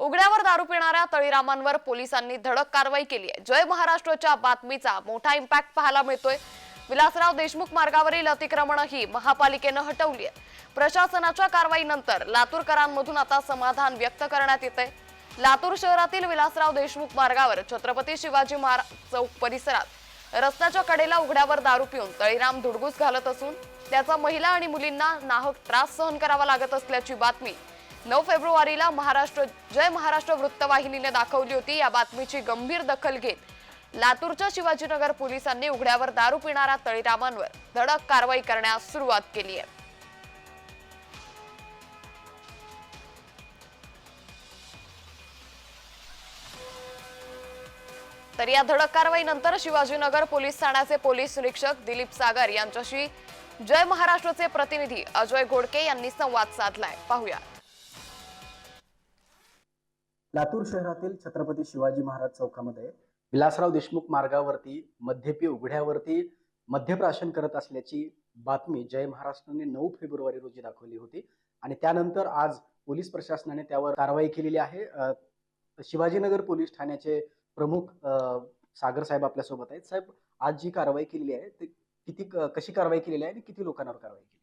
उघड्यावर दारू पिणाऱ्या तळीरामांवर पोलिसांनी धडक कारवाई केली आहे. जय महाराष्ट्रच्या बातमीचा मोठा इम्पॅक्ट पाहायला मिळतोय. विलासराव देशमुख मार्गावरील अतिक्रमणही महापालिकेनं हटवली आहे. प्रशासनाच्या कारवाईनंतर लातूरकरांमधून आता समाधान व्यक्त करण्यात येत आहे लातूर शहरातील विलासराव देशमुख मार्गावर छत्रपती शिवाजी महाराज चौक परिसरात रस्त्याच्या कडेला उघड्यावर दारू पिऊन तळीराम धुडगूस घालत असून त्याचा महिला आणि मुलींना नाहक त्रास सहन करावा लागत असल्याची बातमी नऊ फेब्रुवारीला महाराष्ट्र जय महाराष्ट्र वृत्तवाहिनीने दाखवली होती. या बातमीची गंभीर दखल घेत लातूरच्या शिवाजीनगर पोलिसांनी उघड्यावर दारू पिणाऱ्या तळीरामांवर धडक कारवाई करण्यास सुरुवात केली आहे. तर या धडक कारवाईनंतर शिवाजीनगर पोलीस ठाण्याचे पोलीस निरीक्षक दिलीप सागर यांच्याशी जय महाराष्ट्रचे प्रतिनिधी अजय घोडके यांनी संवाद साधलाय. पाहूया. लातूर शहरातील छत्रपती शिवाजी महाराज चौकामध्ये विलासराव देशमुख मार्गावरती मध्यपी उघड्यावरती मध्यप्राशन करत असल्याची बातमी जय महाराष्ट्राने नऊ फेब्रुवारी रोजी दाखवली होती. आणि त्यानंतर आज पोलीस प्रशासनाने त्यावर कारवाई केलेली आहे. शिवाजीनगर पोलीस ठाण्याचे प्रमुख सागर साहेब आपल्यासोबत आहेत. साहेब आज जी कारवाई केलेली आहे ते किती कशी कारवाई केलेली आहे आणि किती लोकांवर कारवाई केली?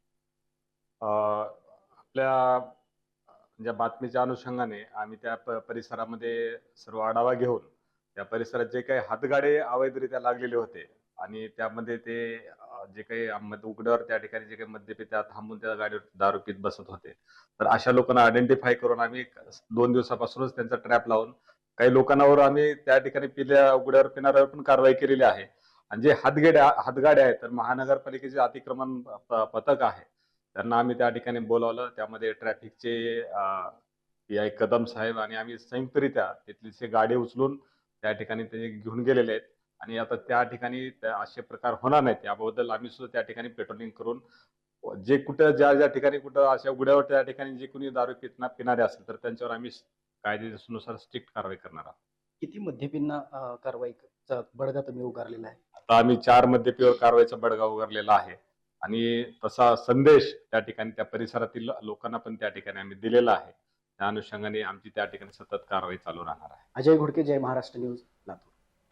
आपल्या ज्या बातमीच्या अनुषंगाने आम्ही त्या प- परिसरामध्ये सर्व आढावा घेऊन त्या परिसरात जे काही हातगाडे अवैधरित्या लागलेले होते आणि त्यामध्ये ते जे काही मद- उघड्यावर त्या ठिकाणी जे काही मद्यपी त्या थांबून त्या गाडीवर दारू पीत बसत होते. तर अशा लोकांना आयडेंटिफाय करून आम्ही दोन दिवसापासूनच त्यांचा ट्रॅप लावून काही लोकांवर आम्ही त्या ठिकाणी पिल्या उघड्यावर पिणाऱ्यावर पण कारवाई केलेली आहे. आणि जे हातगाड्या हातगाड्या आहेत तर महानगरपालिकेचे अतिक्रमण प- पथक आहे. त्यांना आम्ही त्या ठिकाणी बोलावलं. त्यामध्ये ट्रॅफिकचे पी आय कदम साहेब आणि आम्ही संयुक्तरित्या तिथलीचे गाडी उचलून त्या ठिकाणी ते घेऊन गेलेले आहेत. आणि आता त्या ठिकाणी असे प्रकार होणार नाहीत. याबद्दल आम्ही सुद्धा त्या ठिकाणी पेट्रोलिंग करून जे कुठं ज्या ज्या ठिकाणी कुठं अशा उघड्यावर त्या ठिकाणी जे कोणी दारू पितना पिणारे असेल तर त्यांच्यावर आम्ही कायद्यानुसार स्ट्रिक्ट कारवाई करणार आहोत. किती मद्यपींना अ, कारवाईचा बडगा तुम्ही उगारलेला आहे? आता आम्ही चार मध्यपीवर कारवाईचा बडगा उगारलेला आहे. आणि तसा संदेश त्या ठिकाणी त्या परिसरातील लोकांना पण त्या ठिकाणी आम्ही दिलेला आहे. त्या अनुषंगाने आमची त्या ठिकाणी सतत कारवाई चालू राहणार आहे. अजय घुडके जय महाराष्ट्र न्यूज.